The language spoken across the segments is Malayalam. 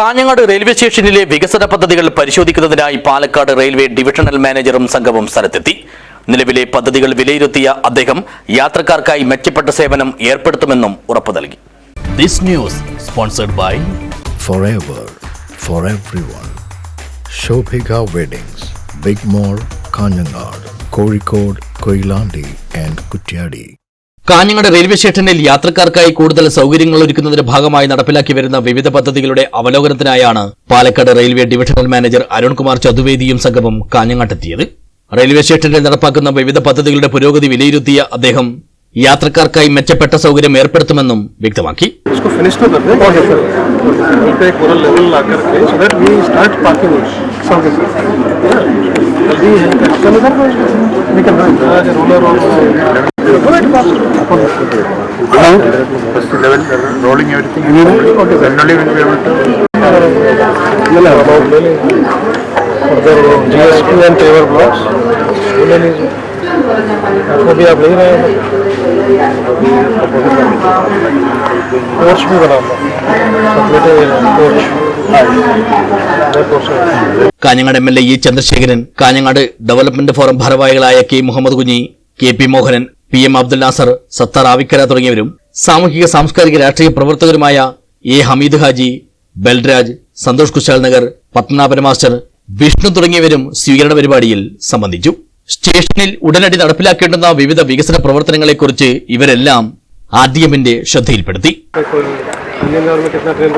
കാഞ്ഞങ്ങാട് റെയിൽവേ സ്റ്റേഷനിലെ വികസന പദ്ധതികൾ പരിശോധിക്കുന്നതിനായി പാലക്കാട് റെയിൽവേ ഡിവിഷണൽ മാനേജറും സംഘവും സ്ഥലത്തെത്തി. നിലവിലെ പദ്ധതികൾ വിലയിരുത്തിയ അദ്ദേഹം യാത്രക്കാർക്കായി മെച്ചപ്പെട്ട സേവനം ഏർപ്പെടുത്തുമെന്നും ഉറപ്പു നൽകി. This news sponsored by Kozhikode, Koilandi and Kutyadi. കാഞ്ഞങ്ങാട് റെയിൽവേ സ്റ്റേഷനിൽ യാത്രക്കാർക്കായി കൂടുതൽ സൗകര്യങ്ങൾ ഒരുക്കുന്നതിന്റെ ഭാഗമായി നടപ്പിലാക്കി വരുന്ന വിവിധ പദ്ധതികളുടെ അവലോകനത്തിനായാണ് Palakkad railway divisional manager Arunkumar ചതുവേദിയും സംഘവും കാഞ്ഞങ്ങാട്ടെത്തിയത്. റെയിൽവേ സ്റ്റേഷനിൽ നടപ്പാക്കുന്ന വിവിധ പദ്ധതികളുടെ പുരോഗതി വിലയിരുത്തിയ അദ്ദേഹം യാത്രക്കാർക്കായി മെച്ചപ്പെട്ട സൗകര്യം ഏർപ്പെടുത്തുമെന്നും വ്യക്തമാക്കി. इसको फिनिश तो करते हैं ओके सर पे पूरा लेवल ला करके so that we start parking okay sir जल्दी है चलो सर निकल रहा है रोलर और first level rolling everything okay then only will be able to further GST and paver blocks ले लीजिए आपको भी आप ले रहे हैं कोर्स भी बना course Kanhangad M L A E Chandrasekharan Kanhangad development forum ഭാരവാഹികളായ K Muhammad Kunhi K P Mohanan P M Abdul Nasar Sathar Avikkara തുടങ്ങിയവരും സാമൂഹിക സാംസ്കാരിക രാഷ്ട്രീയ പ്രവർത്തകരുമായ എ ഹമീദ് ഹാജി ബൽരാജ് സന്തോഷ് കുശാൽ നഗർ പത്മനാഭൻ മാസ്റ്റർ വിഷ്ണു തുടങ്ങിയവരും സ്വീകരണ പരിപാടിയിൽ സംബന്ധിച്ചു സ്റ്റേഷനിൽ ഉടനടി നടപ്പിലാക്കേണ്ടുന്ന വിവിധ വികസന പ്രവർത്തനങ്ങളെക്കുറിച്ച് ഇവരെല്ലാം ആർ ഡി എമ്മിന്റെ ശ്രദ്ധയിൽപ്പെടുത്തി इंडियन में कितना ट्रेन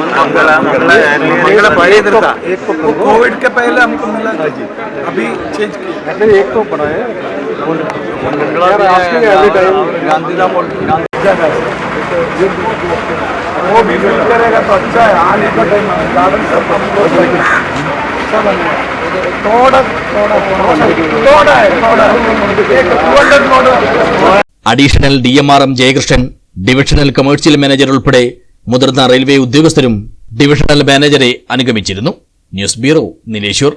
रुकता है Here, uh, further train facility बनाना है, further train facility. That much potential we are not having, but here we are asking. एक तो कोविड के पहले हमको मिला था जी अभी चेंज किया नहीं एक तो बनाए यार asking every time गांधीधाम और वो भी मिल करेगा तो अच्छा है आने का टाइम गार्डन सब हमको सब थोड़ा थोड़ा थोड़ा है थोड़ा एक two hundred motor additional D M R M Jayakrishnan divisional commercial manager ഉൾപ്പെടെ മുതിർന്ന റെയിൽവേ ഉദ്യോഗസ്ഥരും ഡിവിഷണൽ മാനേജരെ അനുഗമിച്ചിരുന്നു. News bureau നിലേശ്വർ.